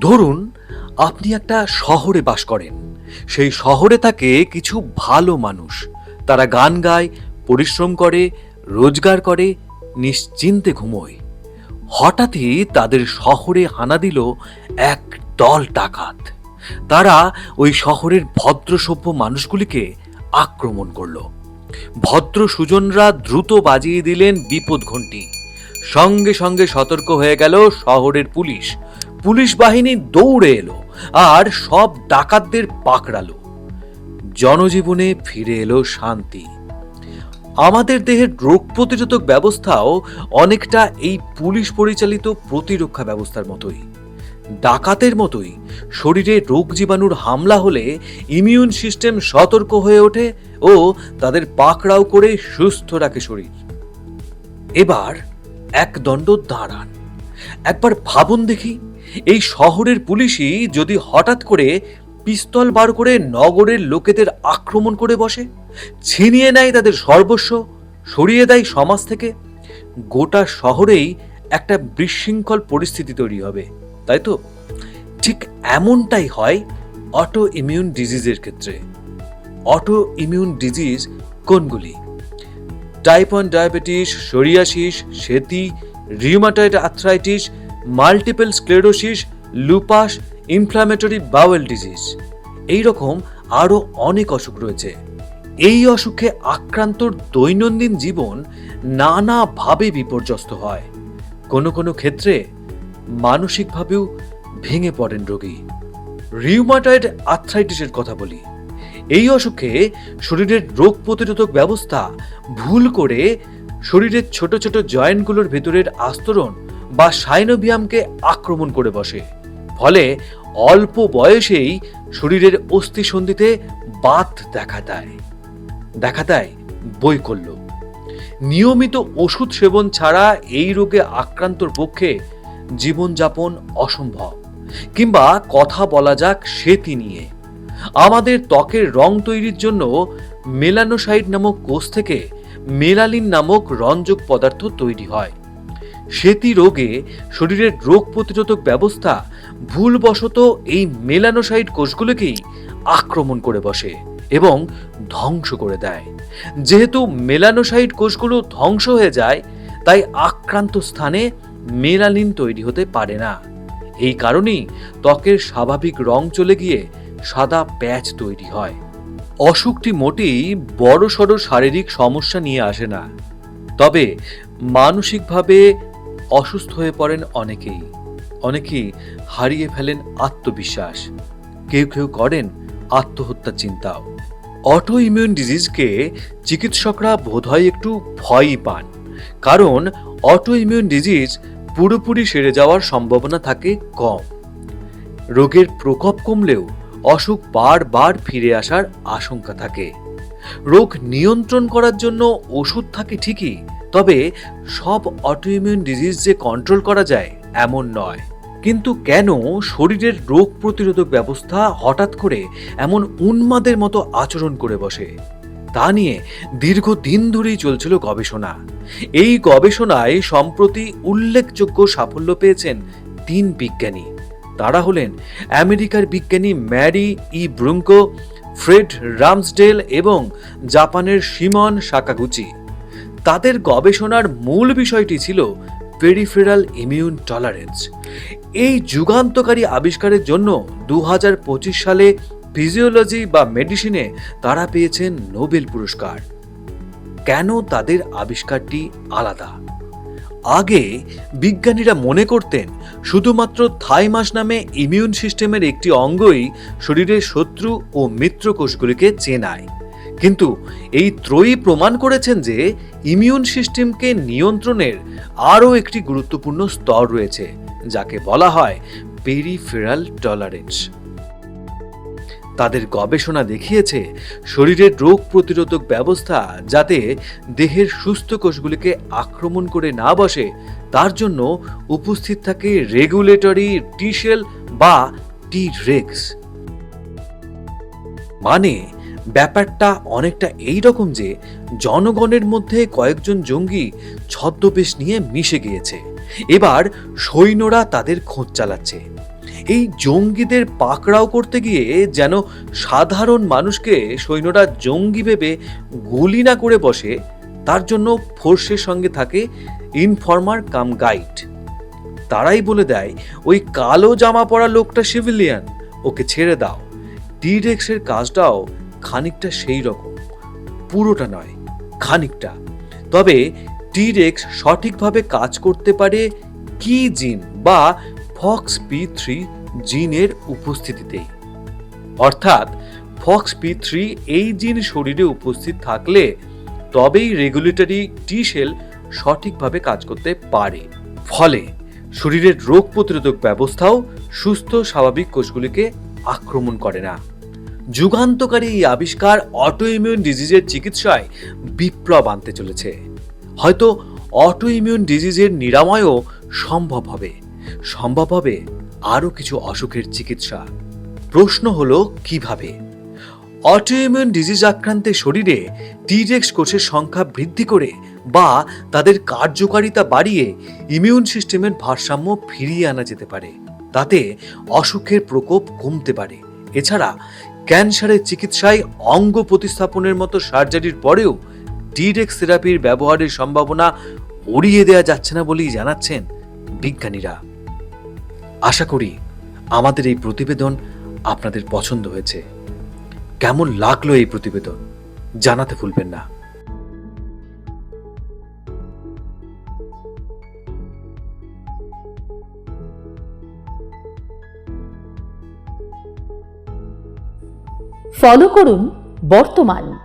ধরুন, আপনি একটা শহরে বাস করেন। সেই শহরে থাকে কিছু ভালো মানুষ। তারা গান গায়, পরিশ্রম করে, রোজগার করে, নিশ্চিন্তে ঘুমোয়। হঠাৎই তাদের শহরে হানা দিল এক দল ডাকাত। তারা ওই শহরের ভদ্রসভ্য মানুষগুলিকে আক্রমণ করল। ভদ্র সুজনরা দ্রুত বাজিয়ে দিলেন বিপদ ঘণ্টি। সঙ্গে সঙ্গে সতর্ক হয়ে গেল শহরের পুলিশ। পুলিশ বাহিনী দৌড়ে এলো আর সব ডাকাতদের পাকড়ালো। জনজীবনে ফিরে এলো শান্তি। আমাদের দেহের রোগ প্রতিরোধক ব্যবস্থাও অনেকটা এই পুলিশ পরিচালিত প্রতিরক্ষা ব্যবস্থার মতোই। ডাকাতের মতোই শরীরে রোগ জীবাণুর হামলা হলে ইমিউন সিস্টেম সতর্ক হয়ে ওঠে ও তাদের পাকড়াও করে সুস্থ রাখে শরীর। এবার এক দণ্ড দাঁড়ান। একবার ভাবুন দেখি এই শহরের পুলিশই যদি হঠাৎ করে পিস্তল বার করে নগরের লোকেদের আক্রমণ করে বসে, ছিনিয়ে নেয় তাদের সর্বস্ব, সরিয়ে দেয় সমাজ থেকে, গোটা শহরেই একটা বিশৃঙ্খল পরিস্থিতি তৈরি হবে, তাই তো? ঠিক এমনটাই হয় অটো ইমিউন ডিজিজের ক্ষেত্রে। অটো ইমিউন ডিজিজ কোনগুলি? টাইপ ওয়ান ডায়াবেটিস সোরিয়াসিস সেতি rheumatoid arthritis multiple sclerosis lupus inflammatory bowel disease এই রকম আরও অনেক অসুখ রয়েছে। এই অসুখে আক্রান্তর দৈনন্দিন জীবন নানাভাবে বিপর্যস্ত হয়। কোনো কোনো ক্ষেত্রে মানসিকভাবেও ভেঙে পড়েন রোগী। রিউমাটয়েড আর্থ্রাইটিসের কথা বলি। এই অসুখে শরীরের রোগ প্রতিরোধক ব্যবস্থা ভুল করে শরীরের ছোট ছোট জয়েন্টগুলোর ভেতরের আস্তরণ বা সাইনোভিয়ামকে আক্রমণ করে বসে। ফলে অল্প বয়সেই শরীরের অস্থিসন্ধিতে বাত দেখা দেয় দেখা দেয় বৈকল্য। নিয়মিত ওষুধ সেবন ছাড়া এই রোগে আক্রান্তর পক্ষে জীবনযাপন অসম্ভব। কিংবা কথা বলা যাক সেতি নিয়ে। আমাদের ত্বকের রং তৈরির জন্য মেলানোসাইড নামক কোষ থেকে মেলালিন নামক রঞ্জক পদার্থ তৈরি হয়। সেতি রোগে শরীরের রোগ প্রতিরোধক ব্যবস্থা ভুলবশত এই মেলানোসাইড কোষগুলোকেই আক্রমণ করে বসে এবং ধ্বংস করে দেয়। যেহেতু মেলানোসাইড কোষগুলো ধ্বংস হয়ে যায়, তাই আক্রান্ত স্থানে মেলানিন তৈরি হতে পারে না। এই কারণেই ত্বকের স্বাভাবিক রং চলে গিয়ে সাদা প্যাচ তৈরি হয়। অসুখটি মোটেই বড় সড় শারীরিক সমস্যা নিয়ে আসে না। তবে মানসিকভাবে অসুস্থ হয়ে পড়েন অনেকেই। অনেকেই হারিয়ে ফেলেন আত্মবিশ্বাস। কেউ কেউ করেন আত্মহত্যা চিন্তাও। অটো ইমিউন ডিজিজকে চিকিৎসকরা বোধহয় একটু ভয়ই পান। কারণ অটো ইমিউন ডিজিজ পুরোপুরি সেরে যাওয়ার সম্ভাবনা থাকে কম। রোগের প্রকোপ কমলেও অসুখ বারবার ফিরে আসার আশঙ্কা থাকে। রোগ নিয়ন্ত্রণ করার জন্য ওষুধ থাকে ঠিকই তবে সব অটোইমিউন ডিজিজ যে কন্ট্রোল করা যায়, এমন নয়। কিন্তু কেন শরীরের রোগ প্রতিরোধক ব্যবস্থা হঠাৎ করে এমন উন্মাদের মতো আচরণ করে বসে? তা নিয়ে দীর্ঘদিন ধরেই চলছিল গবেষণা। এই গবেষণায় সম্প্রতি উল্লেখযোগ্য সাফল্য পেয়েছেন তিন বিজ্ঞানী। তারা হলেন আমেরিকার বিজ্ঞানী Mary E Brunkow, Fred Ramsdell এবং জাপানের সিমন সাকাগুচি। তাদের গবেষণার মূল বিষয়টি ছিল পেরিফেরাল ইমিউন টলারেন্স এই যুগান্তকারী আবিষ্কারের জন্য দু হাজার পঁচিশ সালে ফিজিওলজি বা মেডিসিনে তারা পেয়েছেন নোবেল পুরস্কার। কেন তাদের আবিষ্কারটি আলাদা? আগে বিজ্ঞানীরা মনে করতেন, শুধুমাত্র থাইমাস নামে ইমিউন সিস্টেমের একটি অঙ্গই শরীরের শত্রু ও মিত্র কোষগুলিকে চেনায়। কিন্তু এই ত্রয়ী প্রমাণ করেছেন যে ইমিউন সিস্টেমকে নিয়ন্ত্রণের আরও একটি গুরুত্বপূর্ণ স্তর রয়েছে, যাকে বলা হয় পেরিফেরাল টলারেন্স তাদের গবেষণা দেখিয়েছে শরীরের রোগ প্রতিরোধক ব্যবস্থা যাতে দেহের সুস্থ কোষগুলিকে আক্রমণ করে না বসে, তার জন্য উপস্থিত থাকে রেগুলেটরি টিশেল বা টি রেক্স মানে ব্যাপারটা অনেকটা এই রকম যে জনগণের মধ্যে কয়েকজন জঙ্গি ছদ্মবেশ নিয়ে মিশে গিয়েছে। এবার সৈন্যরা তাদের খোঁজ চালাচ্ছে। এই জঙ্গিদের পাকড়াও করতে গিয়ে যেন সাধারণ মানুষকে সৈন্যরা জঙ্গি ভেবে গুলি না করে বসে, তার জন্য ফোর্সের সঙ্গে থাকে ইনফর্মার কাম গাইড। তারাই বলে দেয়, ওই কালো জামা পরা লোকটা সিভিলিয়ান, ওকে ছেড়ে দাও। ডিরেক্সের কাজটাও খানিকটা সেই রকম। পুরোটা নয়, খানিকটা। তবে টিরেক্স সঠিকভাবে কাজ করতে পারে কি জিন বা ফক্স পি থ্রি জিনের উপস্থিতিতেই। অর্থাৎ ফক্স পি থ্রি এই জিন শরীরে উপস্থিত থাকলে তবেই রেগুলেটরি টি সেল সঠিকভাবে কাজ করতে পারে। ফলে শরীরের রোগ প্রতিরোধক ব্যবস্থাও সুস্থ স্বাভাবিক কোষগুলিকে আক্রমণ করে না। যুগান্তকারী এই আবিষ্কার অটো ইমিউন ডিজিজের চিকিৎসায় বিপ্লব আনতে চলেছে। হয়তো অটো ইমিউন ডিজিজের নিরাময়ও সম্ভব হবে। সম্ভব হবে আরও কিছু অসুখের চিকিৎসা। প্রশ্ন হলো, কীভাবে? অটোইমিউন ডিজিজ আক্রান্তের শরীরে টিরেক্স কোষের সংখ্যা বৃদ্ধি করে বা তাদের কার্যকারিতা বাড়িয়ে ইমিউন সিস্টেমের ভারসাম্য ফিরিয়ে আনা যেতে পারে। তাতে অসুখের প্রকোপ কমতে পারে। এছাড়া ক্যান্সারের চিকিৎসায় অঙ্গ প্রতিস্থাপনের মতো সার্জারির পরেও টিরেক্স থেরাপির ব্যবহারের সম্ভাবনা উড়িয়ে দেওয়া যাচ্ছে না বলেই জানাচ্ছেন বিজ্ঞানীরা। আশা করি আমাদের এই প্রতিবেদন আপনাদের পছন্দ হয়েছে। কেমন লাগল এই প্রতিবেদন? জানাতে ভুলবেন না। ফলো করুন বর্তমান।